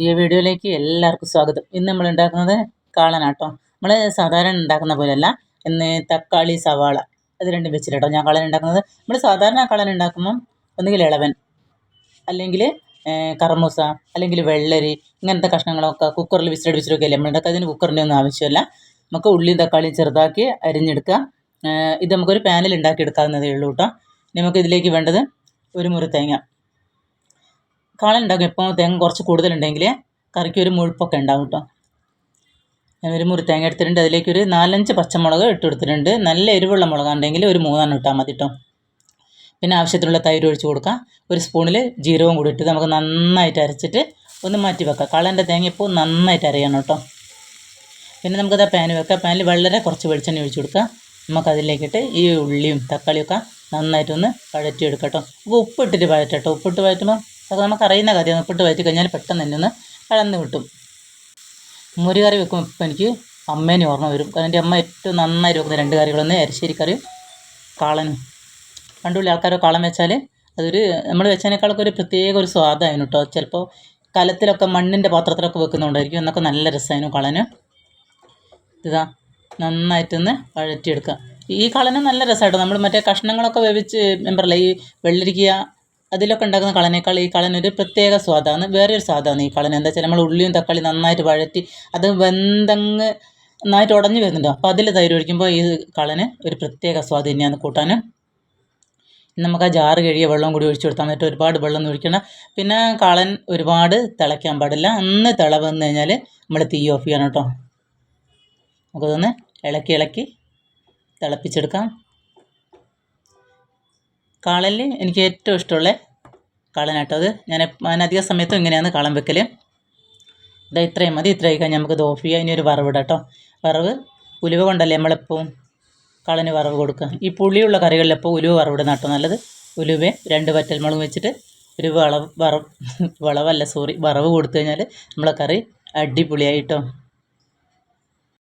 പുതിയ വീഡിയോയിലേക്ക് എല്ലാവർക്കും സ്വാഗതം. ഇന്ന് നമ്മൾ ഉണ്ടാക്കുന്നത് കാളനാട്ടോ. നമ്മൾ സാധാരണ ഉണ്ടാക്കുന്ന പോലെയല്ല ഇന്ന് തക്കാളി സവാള അത് രണ്ടും വെച്ചിട്ടോ ഞാൻ കളൻ ഉണ്ടാക്കുന്നത്. നമ്മൾ സാധാരണ കളൻ ഉണ്ടാക്കുമ്പം ഒന്നുകിൽ ഇളവൻ അല്ലെങ്കിൽ കറമൂസ അല്ലെങ്കിൽ വെള്ളരി ഇങ്ങനത്തെ കഷ്ണങ്ങളൊക്കെ കുക്കറിൽ വിസിലടിപ്പിച്ചിട്ടൊക്കെ അല്ലേ നമ്മൾ ഉണ്ടാക്കുക. അതിന് കുക്കറിന്റെ ഒന്നും ആവശ്യമില്ല. നമുക്ക് ഉള്ളിയും തക്കാളിയും ചെറുതാക്കി അരിഞ്ഞെടുക്കുക. ഇത് നമുക്കൊരു പാനിൽ ഉണ്ടാക്കിയെടുക്കാവുന്നതേ ഉള്ളൂ കേട്ടോ. നമുക്ക് ഇതിലേക്ക് വേണ്ടത് ഒരു മുറി തേങ്ങ. കാളൻ ഉണ്ടാക്കും ഇപ്പോൾ തേങ്ങ കുറച്ച് കൂടുതലുണ്ടെങ്കിൽ കറിക്ക് ഒരു മുഴുപ്പൊക്കെ ഉണ്ടാവും കേട്ടോ ഞാൻ ഒരു മുറി തേങ്ങ എടുത്തിട്ടുണ്ട്. അതിലേക്ക് ഒരു നാലഞ്ച് പച്ചമുളക് ഇട്ട് കൊടുത്തിട്ടുണ്ട്. നല്ല എരിവുള്ള മുളകാണെങ്കിൽ ഒരു മൂന്നെണ്ണം ഇട്ടാൽ മതി കേട്ടോ പിന്നെ ആവശ്യത്തിനുള്ള തൈര് ഒഴിച്ച് കൊടുക്കാം. ഒരു സ്പൂണിൽ ജീരകവും കൂടി ഇട്ട് നമുക്ക് നന്നായിട്ട് അരച്ചിട്ട് ഒന്ന് മാറ്റി വെക്കാം. കളന്റെ തേങ്ങ ഇപ്പോൾ നന്നായിട്ട് അരയണം കേട്ടോ പിന്നെ നമുക്കത് പാൻ വെക്കാം. പാനിൽ വളരെ കുറച്ച് വെളിച്ചെണ്ണ ഒഴിച്ച് കൊടുക്കുക നമുക്കതിലേക്കിട്ട് ഈ ഉള്ളിയും തക്കാളിയൊക്കെ നന്നായിട്ടൊന്ന് വഴറ്റിയെടുക്കാം കേട്ടോ അപ്പോൾ ഉപ്പിട്ടിട്ട് വഴറ്റട്ടോ. ഉപ്പിട്ട് വഴറ്റുമ്പോൾ അതൊക്കെ നമുക്ക് അറിയുന്ന കാര്യമാണ് ഉപ്പിട്ട് വയറ്റി കഴിഞ്ഞാൽ പെട്ടെന്ന് തന്നെ ഒന്ന് കിടന്ന് കിട്ടും. മുരി കറി വെക്കുമ്പോൾ ഇപ്പം എനിക്ക് അമ്മേനെ ഓർമ്മ വരും. കാരണം എന്റെ അമ്മ ഏറ്റവും നന്നായി വെക്കുന്ന രണ്ട് കറികളൊന്ന് അരിശ്ശേരി കറിയും കാളനും. പണ്ടുള്ള ആൾക്കാരോ കാളം വെച്ചാൽ അതൊരു നമ്മൾ വെച്ചതിനേക്കാളൊക്കെ ഒരു പ്രത്യേക ഒരു സ്വാദമായിരുന്നു കേട്ടോ. ചിലപ്പോൾ കലത്തിലൊക്കെ മണ്ണിന്റെ പാത്രത്തിലൊക്കെ വെക്കുന്നുണ്ടായിരിക്കും എന്നൊക്കെ നല്ല രസമായിരുന്നു കളന്. ഇതാ നന്നായിട്ടൊന്ന് വഴറ്റിയെടുക്കുക. ഈ കളന് നല്ല രസമായിട്ടോ നമ്മൾ മറ്റേ കഷ്ണങ്ങളൊക്കെ വേവിച്ച് പറയുക ഈ വെള്ളരിക്കുക അതിലൊക്കെ ഉണ്ടാക്കുന്ന കളനേക്കാൾ ഈ കളനൊരു പ്രത്യേക സ്വാദാണ്. വേറെ ഒരു സ്വാദാണ് ഈ കളന് എന്താ വെച്ചാൽ നമ്മൾ ഉള്ളിയും തക്കാളി നന്നായിട്ട് വഴറ്റി അത് വെന്തങ്ങ് നന്നായിട്ട് ഉടഞ്ഞു വരുന്നുണ്ടോ? അപ്പോൾ അതിൽ തൈര് ഒഴിക്കുമ്പോൾ ഈ കളന് ഒരു പ്രത്യേക സ്വാദ് തന്നെയാണ് കൂട്ടാൻ നമുക്ക് ആ ജാറ് കഴിയ വെള്ളം കൂടി ഒഴിച്ചു കൊടുത്താൽ മറ്റേ ഒരുപാട് വെള്ളം ഒഴിക്കണം പിന്നെ കളൻ ഒരുപാട് തിളയ്ക്കാൻ പാടില്ല. അന്ന് തിള വന്നു കഴിഞ്ഞാൽ നമ്മൾ തീ ഓഫ് ചെയ്യണം കേട്ടോ. നമുക്കതൊന്ന് ഇളക്കി ഇളക്കി തിളപ്പിച്ചെടുക്കാം. കാളനിൽ എനിക്ക് ഏറ്റവും ഇഷ്ടമുള്ള കാളനാട്ടോ അത്. ഞാൻ ഞാൻ അധിക സമയത്തും ഇങ്ങനെയാണ് കാളൻ വെക്കൽ ഇതാ ഇത്രയും മതി. ഇത്രയും കഴിഞ്ഞാൽ നമുക്ക് ഇത് ഓഫ് ചെയ്യാം. ഇനി ഒരു ഇടാം കേട്ടോ വറവ് ഉലുവ കൊണ്ടല്ലേ നമ്മളെപ്പോഴും കളന് വറവ് കൊടുക്കുക ഈ പുളിയുള്ള കറികളിലെപ്പോൾ ഉലുവ വറവിടുന്ന കേട്ടോ നല്ലത്. ഉലുവയും രണ്ട് വറ്റൽമുളകും വെച്ചിട്ട് ഒരു വളവ് വറവ് വളവല്ല സോറി വറവ് കൊടുത്തു കഴിഞ്ഞാൽ നമ്മളെ കറി അടിപൊളിയായിട്ടോ